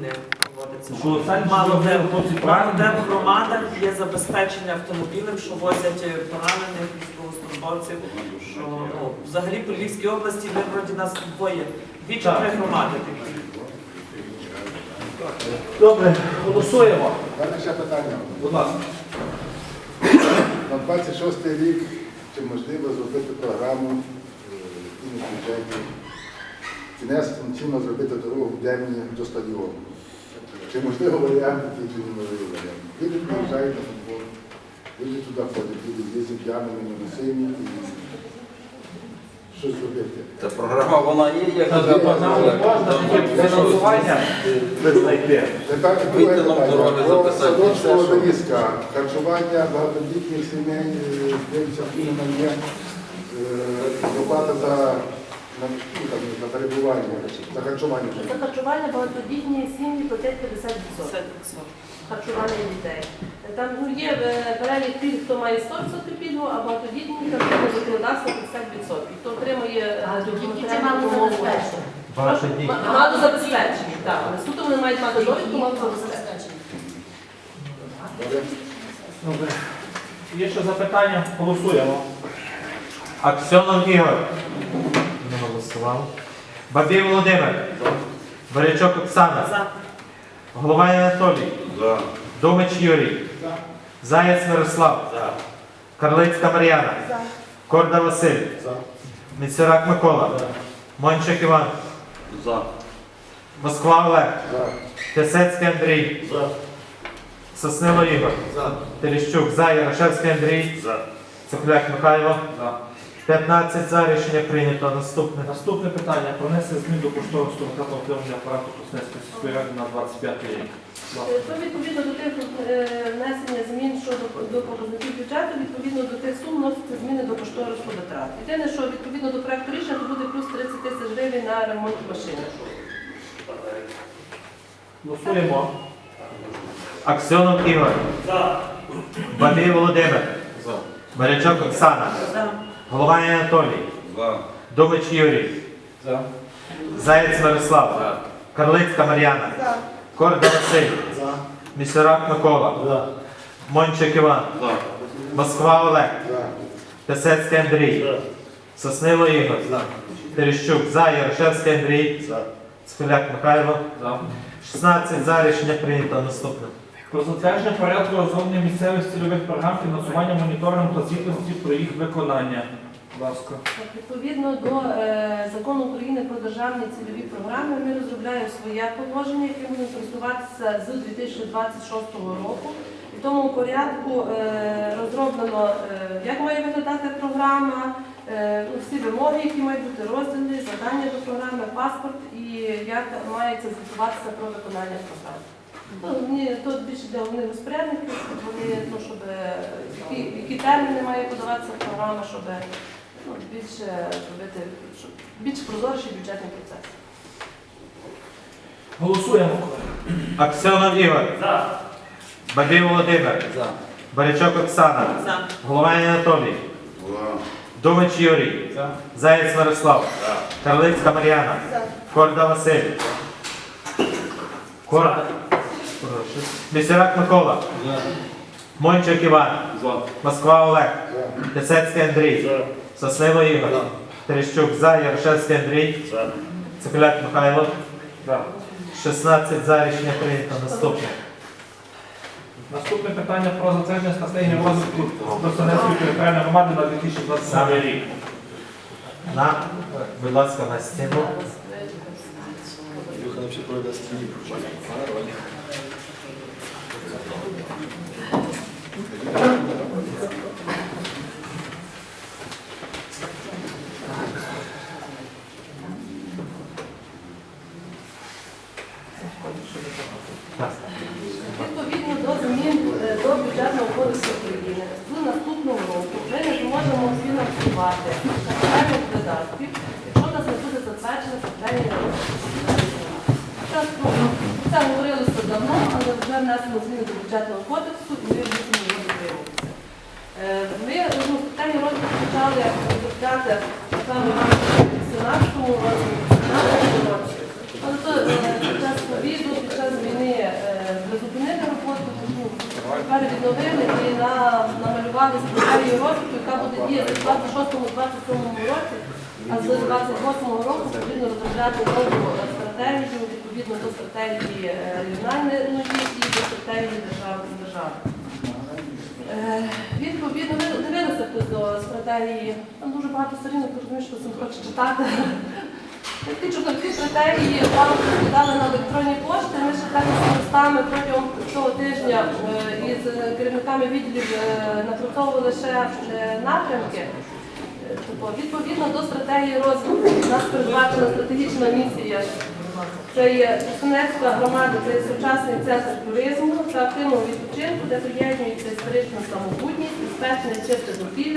не проводиться. Колосальні Мало де, мало де в громадах є забезпечення автомобілем, що возять е, поранених військовослужбовців. Що, ну, взагалі по Львівській області ми вроді нас двоє, дві чи три громади такі. Добре, голосуємо. У мене ще питання. Будь ласка. На 26 рік чи можливо зробити програму е, і на бюджеті кінець чинно зробити дорогу в Демні до стадіону? Чи можливо варіант, який чи неможливий варіант? Люди приїжджають на футбол, люди туди ходять, люди їздять п'яними на машині і щось зробити. Та програма вона є, як фінансування знайти. Вийти нам дороги записати, садочку все, харчування багатодітних сімей, е, нам є е, доплата за, на, там, на перебування, за харчування. За харчування багатодітні сім'ї платять 50%. Все так само. Харчування дітей. Там ну, є е, перелік пільг, хто має 100% пільгу, а багатодітні харчування законодавство 50%. Хто отримує е, матеріальну мало допомогу. Мало забезпечені, так. Суто вони мають мати довідку, мало забезпечення. Добре? Добре. Є ще запитання? Голосуємо. Аксьонов Ігор. Не голосував. Бабій Володимир. Борячок Оксана. За. Головай Анатолій. Домич Юрій. Заєць Мирослав. Карлицька Мар'яна. Корда Василь. Міцюрак Микола. Мончик Іван. За. Москва Олег. За. Тесецький Андрій. Соснило Ігор. Терещук за. Ярошевський Андрій. Цепляк Михайло. 15 за. Рішення прийнято. Наступне. Наступне питання. Про внесення змін до кошторисного та утримання апарату Коснецької сільської ради на 25 рік. Е, То відповідно до тих е, внесення змін щодо до показників бюджету, відповідно до тих сум вносяться зміни до кошторису витрат. Єдине, що відповідно до проекту рішення то буде плюс 30 тисяч гривень на ремонт машини. Голосуємо. Аксьонов Ігор. Бабій Володимир. Борячок Оксана. За. Головай Анатолій. За. Думич Юрій. За. Заєць Мирослав. Карлицька Мар'яна. Корда Василь. Місюрак Микола. Мончик Іван. За. Москва Олег. За. Тесецький Андрій. Соснило Ігор. Терещук за. Ярошевський Андрій. Скуляк Михайло. За. 16 за. Рішення прийнято. Наступне. Про затвердження порядку розроблення місцевих цільових програм фінансування моніторингу та звітності про їх виконання. Будь ласка. Відповідно до е, закону України про державні цільові програми, ми розробляємо своє положення, яке будемо користуватися з 2026 року. І в тому порядку е, розроблено, е, як має виглядати програма, е, ну, всі вимоги, які мають бути розділені, завдання до програми, паспорт і як мається звітуватися про виконання програми. Ні, Тут більше для головних розпорядників, вони, ну, щоб, які, які терміни має подаватися програма, щоб ну, більше зробити, щоб більш прозоріший бюджетний процес. Голосуємо. Аксьонов Ігор. Бабій Володимир. За. Борячок Оксана. За. Головай Анатолій. Думич Юрій. Заєць Мирослав. Карлицька Мар'яна. Корда Василь. Корда. Місюрак Микола. Мончик Іван. За. Москва Олег. Тесецький Андрій. Соснило Ігор. Терещук за. Ярошевський Андрій. Цикуляк Михайло. За. 16 за. Рішення прийнято. Наступне. Наступне питання про затвердження стратегії розвитку Коснецької територіальної громади на 2027 рік. На, будь ласка, на стіну. Так. Відповідно до змін е, до бюджетного кодексу України з наступного року ми не зможемо фінансувати капітальних видатків, якщо нас не буде комунальної Зараз, ну, Це говорилося давно, але вже внесено зміни до бюджетного кодексу і ми дотримуватися. Е, Ми ну, питання розвитку почали розробляти саме в 17 році. Але то е, під час ковіду, під час війни е, призупинили роботу, тому тепер відновили намалювали стратегію розвитку, яка буде діяти в 26-27 році, а з 28-го року потрібно розробляти нову стратегію, відповідно до стратегії е, регіональної і до стратегії держави держави. Е, Відповідно, ви дивилися до стратегії. Там дуже багато сторінок, розумієш, що це хоче читати. Ті чорнові стратегії вам розповідали на електронні пошти. Ми ще так з листами протягом цього тижня е, із керівниками відділів е, напрацьовували ще е, напрямки. Е, тобто, Відповідно до стратегії розвитку, у нас передбачена стратегічна місія. Це є Сунецька громада, це є сучасний центр туризму та активного відпочинку, де приєднується історична самобутність, безпечне чисте довкілля.